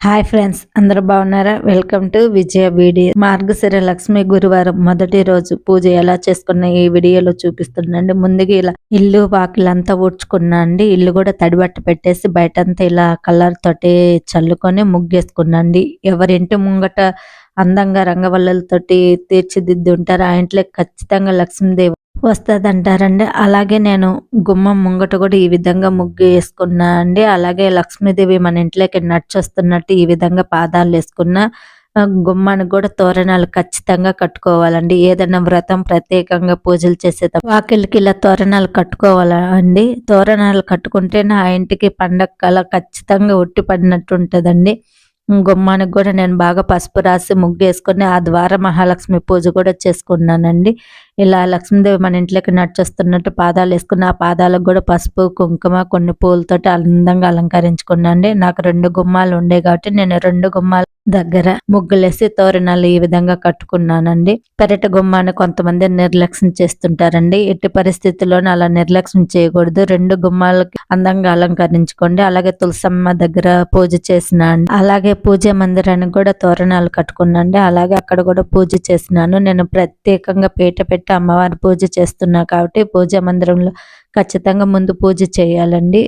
Hi friends అందరూ బాగున్నారా? Welcome to Vijaya video. Margashira Lakshmi గురువారం మొదటి రోజు పూజ ఎలా చేసుకున్న ఈ వీడియోలో చూపిస్తుండండి. ముందుగా ఇలా ఇల్లు వాకిలంతా ఊడ్చుకున్నా అండి. ఇల్లు కూడా తడిబట్ట పెట్టేసి బయటంతా ఇలా కలర్ తోటి చల్లుకొని ముగ్గేసుకున్నాండి. ఎవరింటి ముంగట అందంగా రంగవల్లలతోటి తీర్చిదిద్ది ఉంటారు ఆ ఇంట్లో ఖచ్చితంగా లక్ష్మీదేవి వస్తుందంటారండి. అలాగే నేను గుమ్మం ముంగట కూడా ఈ విధంగా ముగ్గు వేసుకున్నా అండి. అలాగే లక్ష్మీదేవి మన ఇంట్లోకి నడిచొస్తున్నట్టు ఈ విధంగా పాదాలు వేసుకున్న గుమ్మానికి కూడా తోరణాలు ఖచ్చితంగా కట్టుకోవాలండి. ఏదైనా వ్రతం ప్రత్యేకంగా పూజలు చేసేటప్పుడు వాకిలికి ఇలా తోరణాలు కట్టుకోవాలండి. తోరణాలు కట్టుకుంటేనే ఆ ఇంటికి పండగ కల ఖచ్చితంగా ఉట్టి పడినట్టు ఉంటుందండి. గుమ్మానికి కూడా నేను బాగా పసుపు రాసి ముగ్గు వేసుకొని ఆ ద్వార మహాలక్ష్మి పూజ కూడా చేసుకున్నానండి. ఇలా లక్ష్మీదేవి మన ఇంట్లోకి నడిచొస్తున్నట్టు పాదాలు వేసుకుని ఆ పాదాలకు కూడా పసుపు కుంకుమ కొన్ని పూలతోటి అందంగా అలంకరించుకున్నాండి నాకు రెండు గుమ్మాలు ఉండే కాబట్టి నేను రెండు గుమ్మాలు దగ్గర ముగ్గులేసి తోరణాలు ఈ విధంగా కట్టుకున్నానండి. పెరట గుమ్మాన్ని కొంతమంది నిర్లక్ష్యం చేస్తుంటారండి. ఎట్టి పరిస్థితుల్లోనూ అలా నిర్లక్ష్యం చేయకూడదు. రెండు గుమ్మాలకి అందంగా అలంకరించుకోండి. అలాగే తులసమ్మ దగ్గర పూజ చేసిన అలాగే పూజ మందిరానికి కూడా తోరణాలు కట్టుకున్నాండి అలాగే అక్కడ కూడా పూజ చేసినాను. నేను ప్రత్యేకంగా పీట పెట్టి అమ్మవారి పూజ చేస్తున్నా కాబట్టి పూజ మందిరంలో ఖచ్చితంగా ముందు పూజ చేయాలండి.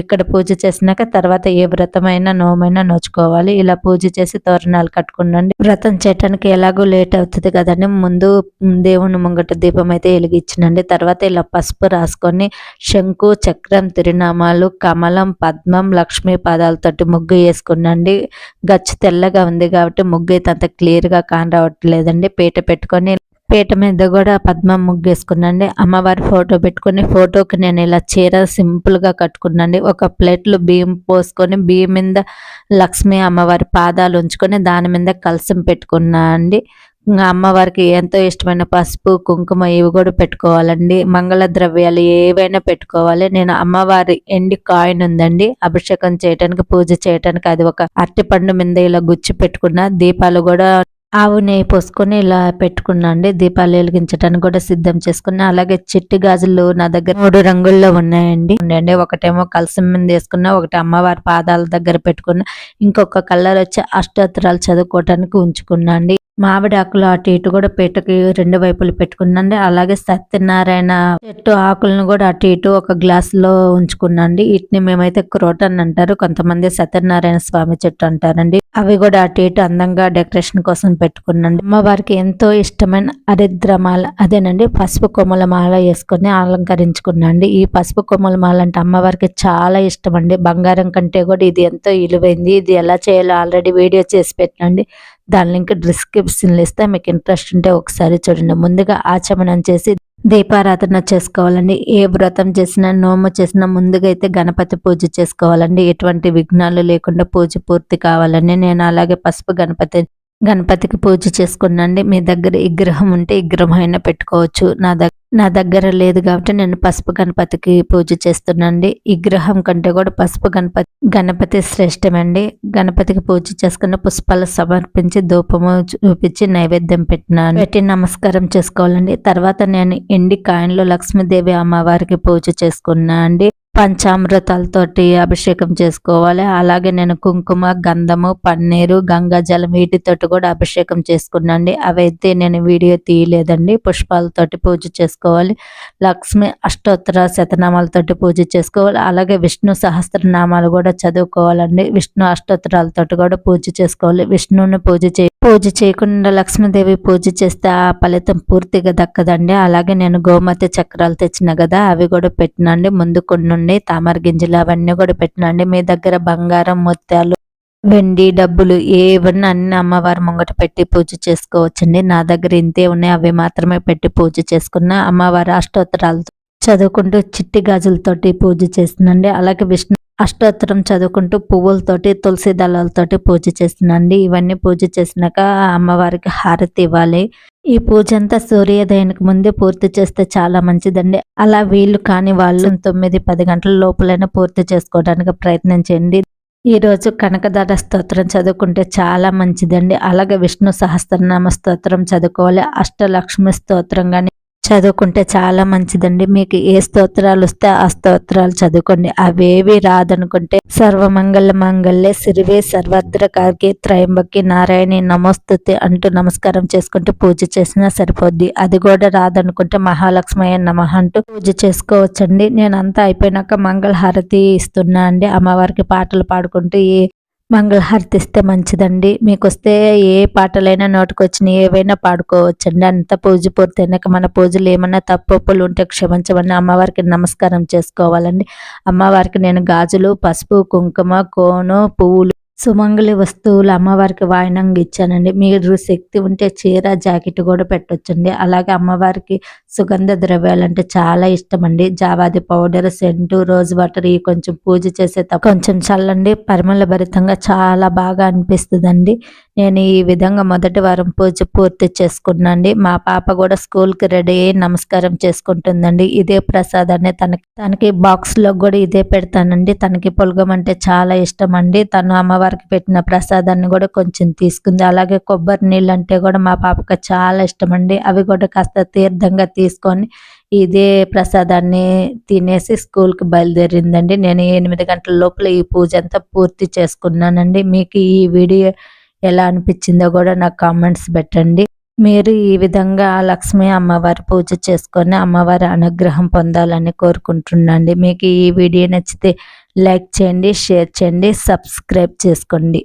ఇక్కడ పూజ చేసినాక తర్వాత ఏ వ్రతమైనా నోమైనా నోచుకోవాలి. ఇలా పూజ చేసి తోరణాలు కట్టుకున్నాండి వ్రతం చేయటానికి ఎలాగో లేట్ అవుతుంది కదండి. ముందు దేవుని ముంగట దీపం అయితే వెలిగించినండి. తర్వాత ఇలా పసుపు రాసుకొని శంకు చక్రం తిరునామాలు కమలం పద్మం లక్ష్మీ పాదాలతోటి ముగ్గు వేసుకునండి గచ్చు తెల్లగా ఉంది కాబట్టి ముగ్గు అయితే అంత క్లియర్గా కానరావట్లేదండి. పీట పెట్టుకొని పీట మీద కూడా పద్మం ముగ్గేసుకున్నాండి. అమ్మవారి ఫోటో పెట్టుకుని ఫోటోకి నేను ఇలా చీర సింపుల్గా కట్టుకున్నాండి. ఒక ప్లేట్లో బియ్యం పోసుకొని బియ్యం మీద లక్ష్మి అమ్మవారి పాదాలు ఉంచుకొని దాని మీద కలసం పెట్టుకున్నా అండి. ఇంకా అమ్మవారికి ఎంతో ఇష్టమైన పసుపు కుంకుమ ఇవి కూడా పెట్టుకోవాలండి. మంగళ ద్రవ్యాలు ఏవైనా పెట్టుకోవాలి. నేను అమ్మవారి ఎండి కాయిన్ ఉందండి. అభిషేకం చేయటానికి పూజ చేయటానికి అది ఒక అరటిపండు మీద ఇలా గుచ్చి పెట్టుకున్న. దీపాలు కూడా ఆవు నెయ్యి పోసుకొని ఇలా పెట్టుకున్నా అండి. దీపాలు వెలిగించడానికి కూడా సిద్ధం చేసుకున్నా. అలాగే చిట్టి గాజులు నా దగ్గర మూడు రంగుల్లో ఉన్నాయండి. ఉండండి ఒకటేమో కలసం మీద వేసుకున్నా ఒకటి అమ్మవారి పాదాల దగ్గర పెట్టుకున్నా ఇంకొక కలర్ వచ్చి అష్టోత్తరాలు చదువుకోవటానికి ఉంచుకున్నా అండి. మామిడి ఆకులు అటు ఇటు కూడా పీటకి రెండు వైపులు పెట్టుకున్నాండి. అలాగే సత్యనారాయణ చెట్టు ఆకులను కూడా అటు ఇటు ఒక గ్లాస్లో ఉంచుకున్నాండి. వీటిని మేమైతే క్రోటన్ అంటారు కొంతమంది సత్యనారాయణ స్వామి చెట్టు అంటారండి. అవి కూడా అటు ఇటు అందంగా డెకరేషన్ కోసం పెట్టుకున్నాండి. అమ్మవారికి ఎంతో ఇష్టమైన హరిద్రమాల అదేనండి పసుపు కొమ్మల మాల వేసుకొని అలంకరించుకున్నాండి. ఈ పసుపు కొమ్మల మాల అంటే అమ్మవారికి చాలా ఇష్టం అండి బంగారం కంటే కూడా ఇది ఎంతో విలువైంది ఇది ఎలా చేయాలో ఆల్రెడీ వీడియో చేసి పెట్టండి దాని లింక్ డిస్క్రిప్షన్లో ఇస్తే మీకు ఇంట్రెస్ట్ ఉంటే ఒకసారి చూడండి. ముందుగా ఆచమనం చేసి దీపారాధన చేసుకోవాలండి. ఏ వ్రతం చేసినా నోము చేసినా ముందుగా అయితే గణపతి పూజ చేసుకోవాలండి. ఎటువంటి విఘ్నాలు లేకుండా పూజ పూర్తి కావాలని నేను అలాగే పసుపు గణపతి గణపతికి పూజ చేసుకున్నండి. మీ దగ్గర విగ్రహం ఉంటే విగ్రహం అయినా పెట్టుకోవచ్చు. నా దగ్గర నా దగ్గర లేదు కాబట్టి నేను పసుపు గణపతికి పూజ చేస్తున్నాండి. విగ్రహం కంటే కూడా పసుపు గణపతి గణపతి శ్రేష్టమండి. గణపతికి పూజ చేసుకున్న పుష్పాలు సమర్పించి ధూపము చూపించి నైవేద్యం పెట్టినాను పెట్టి నమస్కారం చేసుకోవాలండి. తర్వాత నేను ఎండి కాయన్లో లక్ష్మీదేవి అమ్మవారికి పూజ చేసుకున్నా అండి పంచామృతాలతోటి అభిషేకం చేసుకోవాలి. అలాగే నేను కుంకుమ గంధము పన్నీరు గంగా జలం వీటితోటి కూడా అభిషేకం చేసుకున్నాండి. అవైతే నేను వీడియో తీయలేదండి. పుష్పాలతోటి పూజ చేసుకోవాలి. లక్ష్మి అష్టోత్తర శతనామాలతోటి పూజ చేసుకోవాలి. అలాగే విష్ణు సహస్రనామాలు కూడా చదువుకోవాలండి. విష్ణు అష్టోత్తరాలతోటి కూడా పూజ చేసుకోవాలి. విష్ణువుని పూజ చేయ పూజ చేయకుండా లక్ష్మీదేవి పూజ చేస్తే ఆ ఫలితం పూర్తిగా దక్కదండి. అలాగే నేను గోమతి చక్రాలు తెచ్చిన కదా అవి కూడా పెట్టినండి. ముందు కొన్ని పెట్టినండి తామర గింజలు అవన్నీ కూడా పెట్టినండి మీ దగ్గర బంగారం ముత్యాలు వెండి డబ్బులు ఏవన్నా అన్ని అమ్మవారి ముంగట పెట్టి పూజ చేసుకోవచ్చండి. నా దగ్గర ఇంతే ఉన్నాయి అవి మాత్రమే పెట్టి పూజ చేసుకున్న అమ్మవారి అష్టోత్తరాలతో చదువుకుంటూ చిట్టి గాజులతోటి పూజ చేస్తుందండి అలాగే విష్ణు అష్టోత్తరం చదువుకుంటూ పువ్వులతోటి తులసి దళాలతోటి పూజ చేస్తుందండి ఇవన్నీ పూజ చేసినాక అమ్మవారికి హారతి ఇవ్వాలి. ఈ పూజ అంతా సూర్యోదయానికి ముందే పూర్తి చేస్తే చాలా మంచిదండి. అలా వీళ్ళు కాని వాళ్ళు తొమ్మిది పది గంటల లోపలైనా పూర్తి చేసుకోవడానికి ప్రయత్నం చేయండి. ఈ రోజు కనకదార స్తోత్రం చదువుకుంటే చాలా మంచిదండి. అలాగే విష్ణు సహస్రనామ స్తోత్రం చదువుకోవాలి. అష్టలక్ష్మి స్తోత్రం కానీ చదువుకుంటే చాలా మంచిదండి. మీకు ఏ స్తోత్రాలు వస్తే ఆ స్తోత్రాలు చదువుకోండి. అవేవి రాదనుకుంటే సర్వమంగళ మంగళే సిరివే సర్వద్రకాకి త్రయంబకి నారాయణి నమోస్తుతి అంటూ నమస్కారం చేసుకుంటూ పూజ చేసినా సరిపోద్ది. అది కూడా రాదనుకుంటే మహాలక్ష్మయ్య నమ అంటూ పూజ చేసుకోవచ్చండి. నేను అంతా అయిపోయినాక మంగళహారతి ఇస్తున్నా అండి. అమ్మవారికి పాటలు పాడుకుంటూ ఈ మంగళహారతి ఇస్తే మంచిదండి. మీకు వస్తే ఏ పాటలైనా నోటికొచ్చినాయి ఏవైనా పాడుకోవచ్చండి. అంత పూజ పూర్తయినాక మన పూజలు ఏమన్నా తప్పులు ఉంటే క్షమించమని అమ్మవారికి నమస్కారం చేసుకోవాలండి. అమ్మవారికి నేను గాజులు పసుపు కుంకుమ కోను పువ్వులు సుమంగళి వస్తువులు అమ్మవారికి వాయినంగా ఇచ్చానండి. మీరు శక్తి ఉంటే చీర జాకెట్ కూడా పెట్టొచ్చండి. అలాగే అమ్మవారికి సుగంధ ద్రవ్యాలు అంటే చాలా ఇష్టం అండి జావాది పౌడర్ సెంటు రోజ్ వాటర్ ఈ కొంచెం పూజ చేసే కొంచెం చల్లండి. పరిమళ భరితంగా చాలా బాగా అనిపిస్తుందండి. నేను ఈ విధంగా మొదటి వారం పూజ పూర్తి చేసుకున్నాండి మా పాప కూడా స్కూల్కి రెడీ అయ్యి నమస్కారం చేసుకుంటుందండి. ఇదే ప్రసాదాన్ని తనకి తనకి బాక్స్లో కూడా ఇదే పెడతానండి. తనకి పొలగం అంటే చాలా ఇష్టం అండి తను అమ్మవారికి పెట్టిన ప్రసాదాన్ని కూడా కొంచెం తీసుకుంది. అలాగే కొబ్బరి నీళ్ళు అంటే కూడా మా పాపకి చాలా ఇష్టం అండి అవి కూడా కాస్త తీర్థంగా తీసుకొని ఇదే ప్రసాదాన్ని తినేసి స్కూల్కి బయలుదేరిందండి. నేను ఎనిమిది గంటల లోపల ఈ పూజ అంతా పూర్తి చేసుకున్నానండి. మీకు ఈ వీడియో ఎలా అనిపించిందో కూడా నాకు కామెంట్స్ పెట్టండి. మీరు ఈ విధంగా లక్ష్మీ అమ్మవారి పూజ చేసుకొని అమ్మవారి అనుగ్రహం పొందాలని కోరుకుంటున్నాండి. మీకు ఈ వీడియో నచ్చితే లైక్ చేయండి షేర్ చేయండి సబ్స్క్రైబ్ చేసుకోండి.